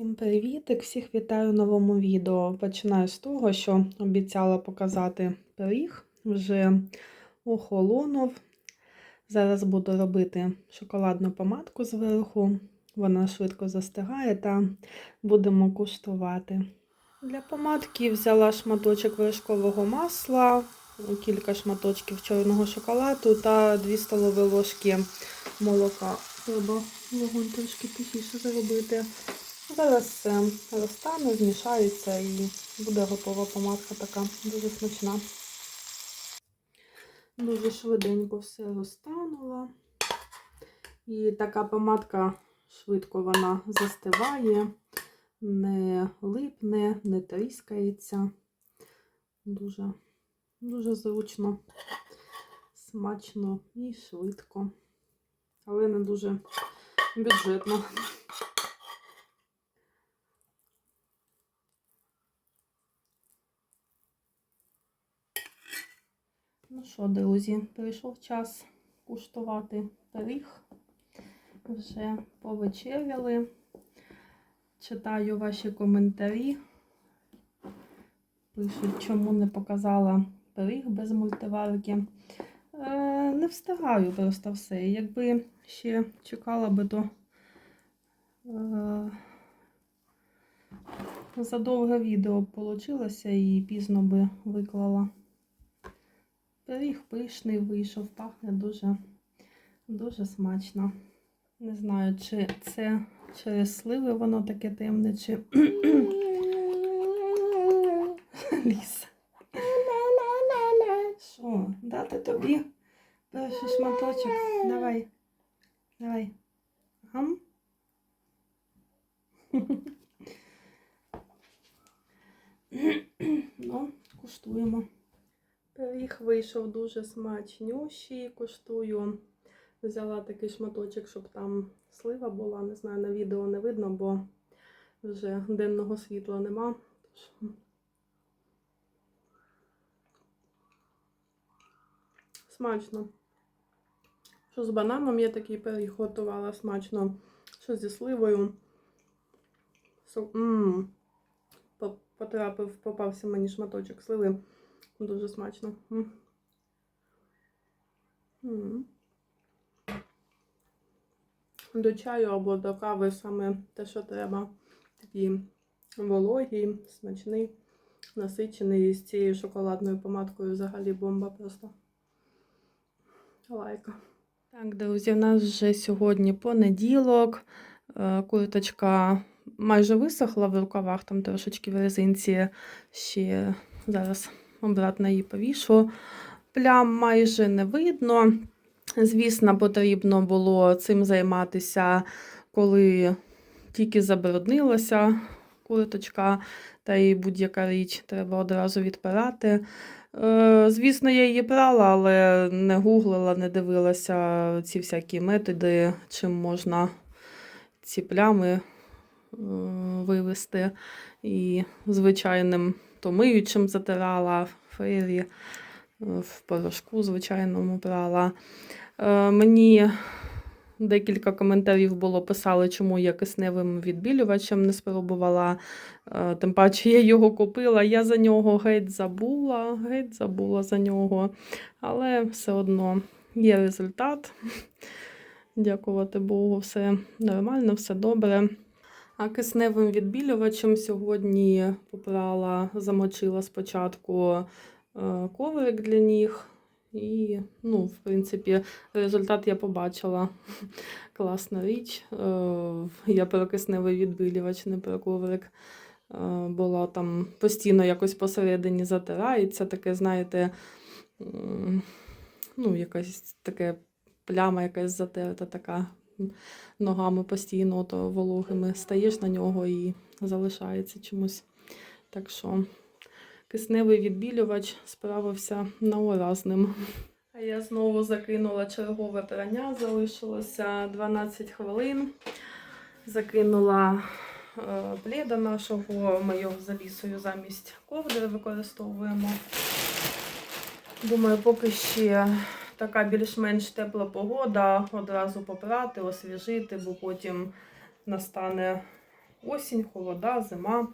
Всім привітик! Всіх вітаю в новому відео. Починаю з того, що обіцяла показати пиріг. Вже охолонув. Зараз буду робити шоколадну помадку зверху. Вона швидко застигає та будемо куштувати. Для помадки взяла шматочок вершкового масла, кілька шматочків чорного шоколаду та 2 столові ложки молока. Треба вогонь трошки тихіше зробити. Зараз все розтане, змішається і буде готова помадка така дуже смачна. Дуже швиденько все розтануло. І така помадка швидко вона застиває, не липне, не тріскається. Дуже, дуже зручно, смачно і швидко, але не дуже бюджетно. Ну що, друзі, прийшов час куштувати пиріг. Вже повечеряли. Читаю ваші коментарі. Пишуть, чому не показала пиріг без мультиварки. Е, не встигаю просто все. Якби ще чекала би, то е, задовге відео вийшло і пізно би виклала. Пиріг пишний вийшов, пахне дуже, дуже смачно. Не знаю, чи це через сливи воно таке темне, чи ліс. Що, дати тобі перший шматочок? Давай. Давай. Гам. Ну, куштуємо. Пиріг вийшов дуже смачнющий, коштую. Взяла такий шматочок, щоб там слива була. Не знаю, на відео не видно, бо вже денного світла нема. Тож... Смачно. Що з бананом я такий пиріг смачно. Що зі сливою. -м. Потрапив, попався мені шматочок сливи. Дуже смачно. До чаю або до кави саме те, що треба. Такий вологий, смачний, насичений з цією шоколадною помадкою взагалі бомба просто. Лайка. Так, друзі, у нас вже сьогодні понеділок. Курточка майже висохла в рукавах, там трошечки в резинці ще зараз обратно її повішу. Плям майже не видно. Звісно, потрібно було цим займатися, коли тільки забруднилася курточка, та й будь-яка річ треба одразу відпирати. Звісно, я її прала, але не гуглила, не дивилася ці всякі методи, чим можна ці плями вивести. І звичайним то миючим затирала фейрі, в порошку, звичайному прала. Мені декілька коментарів було писали, чому я кисневим відбілювачем не спробувала. Тим паче я його купила. Я за нього геть забула, геть забула за нього. Але все одно є результат. Дякувати Богу, все нормально, все добре. А кисневим відбілювачем сьогодні попрала, замочила спочатку коврик для ніг. І, ну, в принципі, результат я побачила. Класна річ. Я про кисневий відбілювач, не про коврик. Була там постійно якось посередині затирається, таке, знаєте, ну, якась таке пляма якась затерта така ногами постійно то вологими стаєш на нього і залишається чомусь. Так що кисневий відбілювач справився на ураз ним. А я знову закинула чергове прання, залишилося 12 хвилин. Закинула е, пледа нашого, ми його залісою замість ковдри використовуємо. Думаю, поки ще така більш-менш тепла погода, одразу попрати, освіжити, бо потім настане осінь, холода, зима.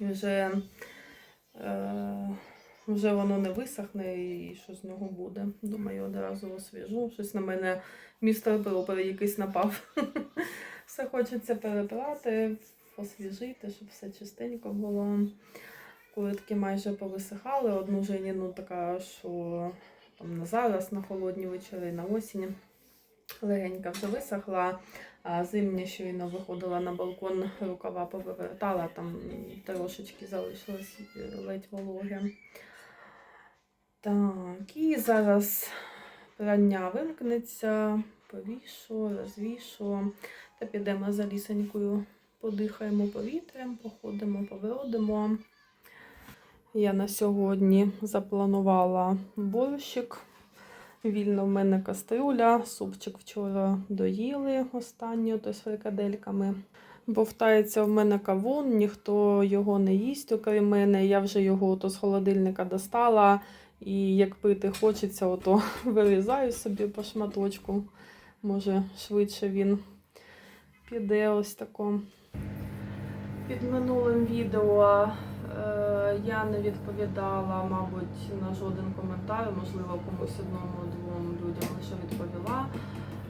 І вже, е, вже воно не висохне і що з нього буде. Думаю, одразу освіжу. Щось на мене містер Пропер якийсь напав. Все хочеться перебрати, освіжити, щоб все чистенько було. Куритки майже повисихали. Одну Женіну така, що там на зараз, на холодні вечори, на осінь. Легенька вже висохла, а зимня щойно виходила на балкон, рукава повивертала, там трошечки залишилось е, ледь вологе. Так, і зараз прання вимкнеться, повішу, розвішу, та підемо за лісенькою, подихаємо повітрям, походимо, повродимо. Я на сьогодні запланувала борщик. Вільно в мене каструля, супчик вчора доїли останню, то з фрикадельками. Бовтається в мене кавун, ніхто його не їсть, окрім мене. Я вже його ото з холодильника достала. І як пити хочеться, ото вирізаю собі по шматочку. Може, швидше він піде ось тако. Під минулим відео я не відповідала, мабуть, на жоден коментар, можливо, комусь одному-двом людям лише відповіла.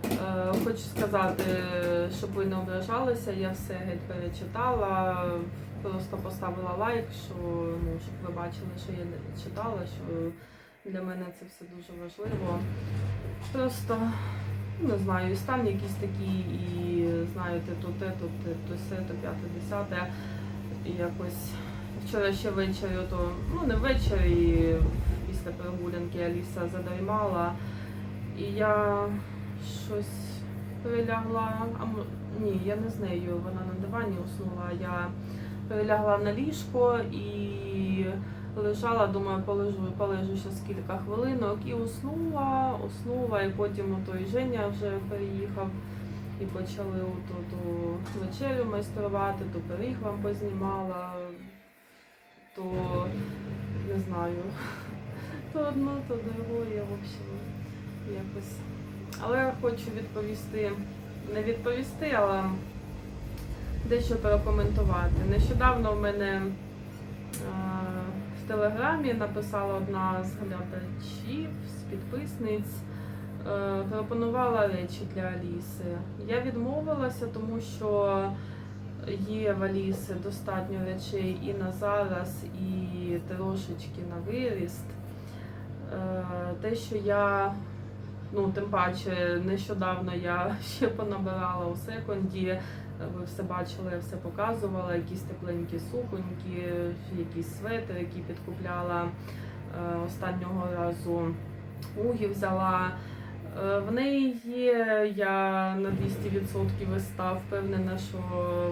Е, хочу сказати, щоб ви не ображалися, я все геть перечитала, просто поставила лайк, що, ну, щоб ви бачили, що я не читала, що для мене це все дуже важливо. Просто не знаю, і стан якийсь такий, і знаєте, то те, то те, то все, то п'яте, десяте. І якось вчора ще ввечері, то, ну не ввечері, після прогулянки Аліса задоймала. І я щось перелягла. А ні, я не з нею, вона на дивані уснула. Я перелягла на ліжко і лежала, думаю, полежу, полежу ще кілька хвилинок і уснула, уснула, і потім той Женя вже переїхав. І почали ото ту вечерю майструвати, то пиріг вам познімала, то не знаю, то одно, то друге, в общем, якось. Але я хочу відповісти, не відповісти, але дещо прокоментувати. Нещодавно в мене е, в телеграмі написала одна з глядачів, з підписниць, е, пропонувала речі для Аліси. Я відмовилася, тому що є в достатньо речей і на зараз, і трошечки на виріст. Е, Те, що я, ну тим паче, нещодавно я ще понабирала у секунді. Ви все бачили, я все показувала, якісь тепленькі суконьки, якісь свети, які підкупляла е, останнього разу. Угі взяла. Е, В неї є, я на 200% вистав, впевнена, що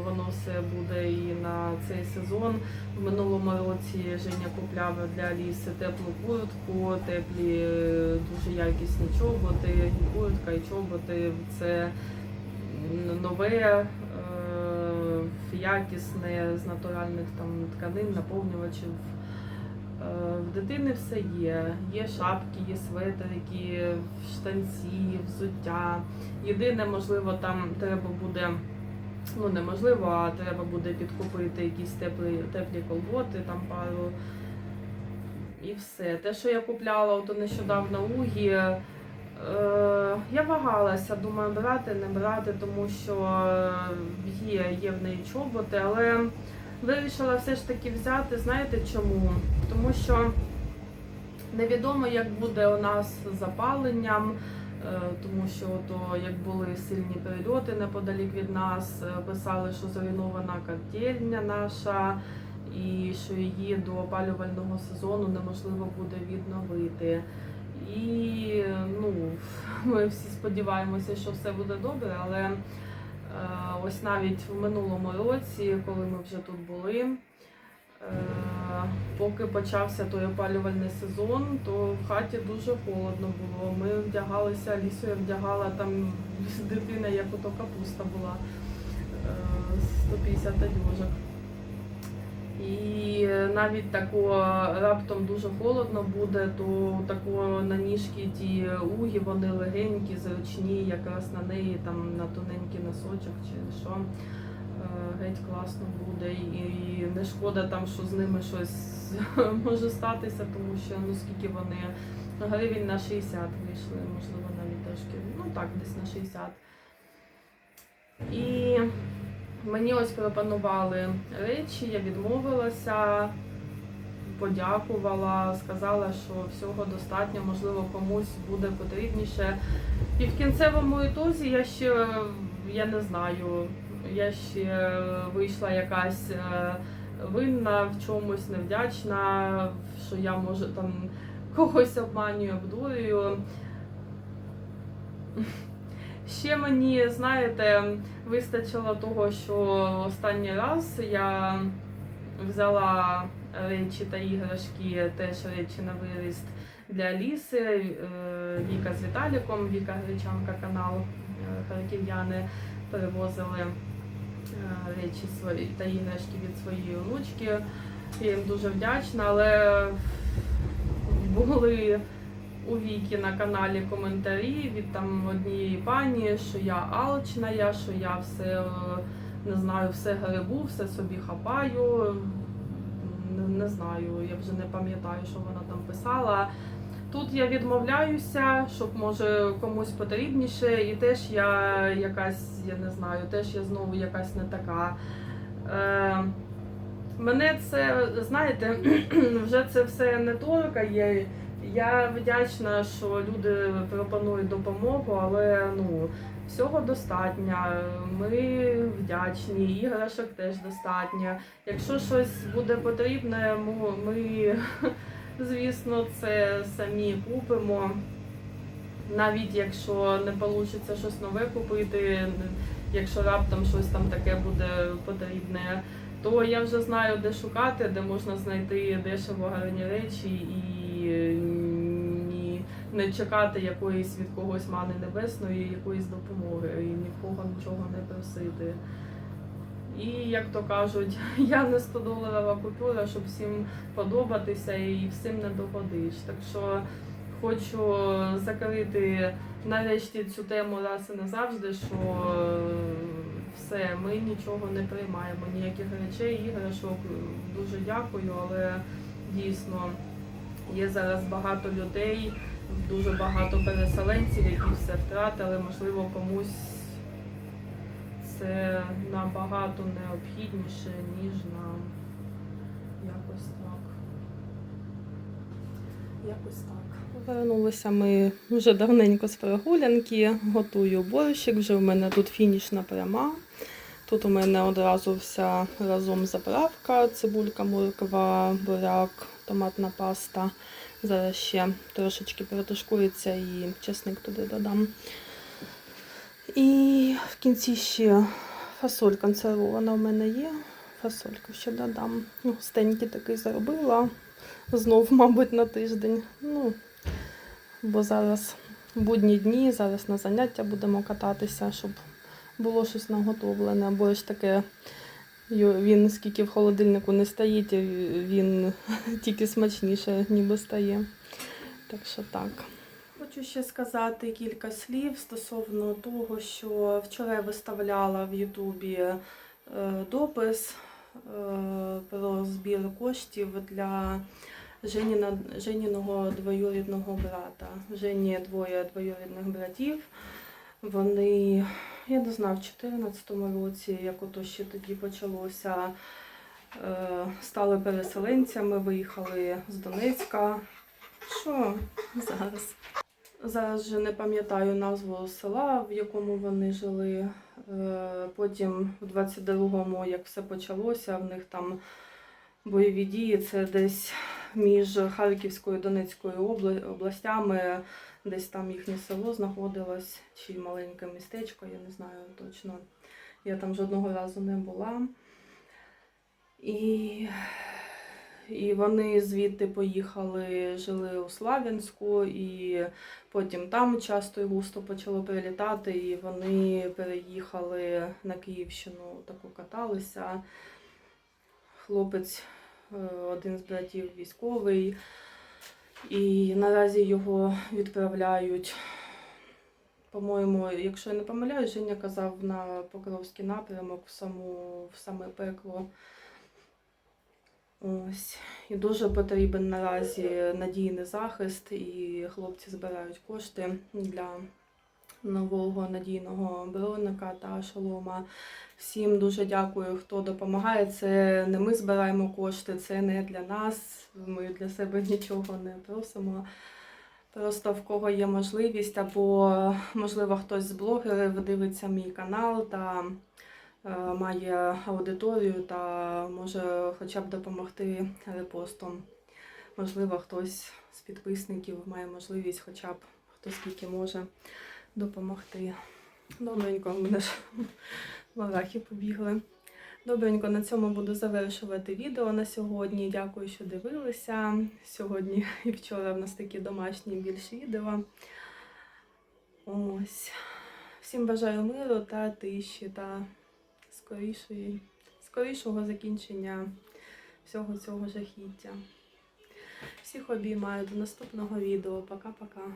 воно все буде і на цей сезон. В минулому році Женя купляв для Аліси теплу куртку, теплі е, дуже якісні чоботи, і куртка і чоботи. Це нове, е, якісне з натуральних там тканин, наповнювачів. Дитини все є. Є шапки, є светрики, штанці, взуття. Єдине, можливо, там треба буде, ну неможливо, а треба буде підкупити якісь теплі, теплі колготи, там пару. І все. Те, що я купляла то нещодавно угі, е, я вагалася, думаю, брати, не брати, тому що е, є, є в неї чоботи, але вирішила все ж таки взяти. Знаєте чому? Тому що невідомо, як буде у нас з запаленням, е, тому що то, як були сильні перельоти неподалік від нас, е, писали, що зруйнована котельня наша. І що її до опалювального сезону неможливо буде відновити. І ну, ми всі сподіваємося, що все буде добре, але ось навіть в минулому році, коли ми вже тут були, е, поки почався той опалювальний сезон, то в хаті дуже холодно було. Ми вдягалися, лісу я вдягала там дитина, як ото капуста була, е, 150 одежок. І навіть тако раптом дуже холодно буде, то тако на ніжки ті уги, вони легенькі, зручні, якраз на неї там на тоненький носочок чи що. Е, Геть класно буде. І не шкода там, що з ними щось може статися, тому що ну скільки вони гривень на 60 вийшли, можливо, навіть трошки, ну так, десь на 60. І Мені ось пропонували речі, я відмовилася, подякувала, сказала, що всього достатньо, можливо, комусь буде потрібніше. І в кінцевому ітозі я ще я не знаю, я ще вийшла якась е, винна в чомусь невдячна, що я може там когось обманюю, обдурюю. Ще мені, знаєте, вистачило того, що останній раз я взяла речі та іграшки, теж речі на виріст для Аліси. Е, Віка з Віталіком, Віка Гречанка канал е, харків'яни перевозили е, речі свої та іграшки від своєї онучки. Я їм дуже вдячна, але були у Вікі на каналі коментарі від там однієї пані, що я алчна, я, що я все е, не знаю, все грибу, все собі хапаю. Не, не знаю, я вже не пам'ятаю, що вона там писала. Тут я відмовляюся, щоб може комусь потрібніше, і теж я якась, я не знаю, теж я знову якась не така. Е, мене це, знаєте, вже це все не торкає. Я вдячна, що люди пропонують допомогу, але ну всього достатньо. Ми вдячні, іграшок теж достатньо. Якщо щось буде потрібне, ми, звісно, це самі купимо. Навіть якщо не вийде щось нове купити, якщо раптом щось там таке буде потрібне, то я вже знаю, де шукати, де можна знайти дешево гарні речі і ні, не чекати якоїсь від когось мани небесної, якоїсь допомоги, і ні в кого нічого не просити. І як то кажуть, я не 100 доларова купюра, щоб всім подобатися і всім не догодиш. Так що хочу закрити нарешті цю тему раз і назавжди, що все, ми нічого не приймаємо, ніяких речей, іграшок. Дуже дякую, але дійсно є зараз багато людей, дуже багато переселенців, які все втратили. Можливо, комусь це набагато необхідніше, ніж нам. Якось так. Якось так. Повернулися ми вже давненько з прогулянки, готую борщик, вже в мене тут фінішна пряма. Тут у мене одразу вся разом заправка, цибулька, морква, буряк, томатна паста. Зараз ще трошечки протушкується і чесник туди додам. І в кінці ще фасоль консервована в мене є. Фасольку ще додам. Густенький такий зробила. Знов, мабуть, на тиждень. Ну, бо зараз будні дні, зараз на заняття будемо кататися, щоб було щось наготовлене. Бо ж таке, він скільки в холодильнику не стоїть, він тільки смачніше ніби стає. Так що так. Хочу ще сказати кілька слів стосовно того, що вчора я виставляла в Ютубі е, допис е, про збір коштів для Женіного двоюрідного брата. Жені двоє двоюрідних братів. Вони, я не знаю, в 2014 році, як ото ще тоді почалося, е, стали переселенцями, виїхали з Донецька. Що зараз? Зараз вже не пам'ятаю назву села, в якому вони жили. Е, Потім в 22-му, як все почалося, в них там бойові дії. Це десь між Харківською і Донецькою областями, десь там їхнє село знаходилось, чи маленьке містечко, я не знаю точно. Я там жодного разу не була. І, і вони звідти поїхали, жили у Славянську, і потім там часто і густо почало прилітати, і вони переїхали на Київщину, таку каталися. хлопець, е, один з братів військовий, і наразі його відправляють. По-моєму, якщо я не помиляюсь, Женя казав на Покровський напрямок в саму в саме пекло. Ось. І дуже потрібен наразі надійний захист, і хлопці збирають кошти для нового надійного броника та шолома. Всім дуже дякую, хто допомагає. Це не ми збираємо кошти, це не для нас. Ми для себе нічого не просимо. Просто в кого є можливість, або можливо хтось з блогерів дивиться мій канал та е, має аудиторію та може хоча б допомогти репостом. Можливо, хтось з підписників має можливість, хоча б хто скільки може допомогти. Добренько, в мене ж мурахи побігли. Добренько, на цьому буду завершувати відео на сьогодні. Дякую, що дивилися. Сьогодні і вчора в нас такі домашні більш відео. Ось. Всім бажаю миру та тиші та скорішої, скорішого закінчення всього цього жахіття. Всіх обіймаю до наступного відео. Пока-пока.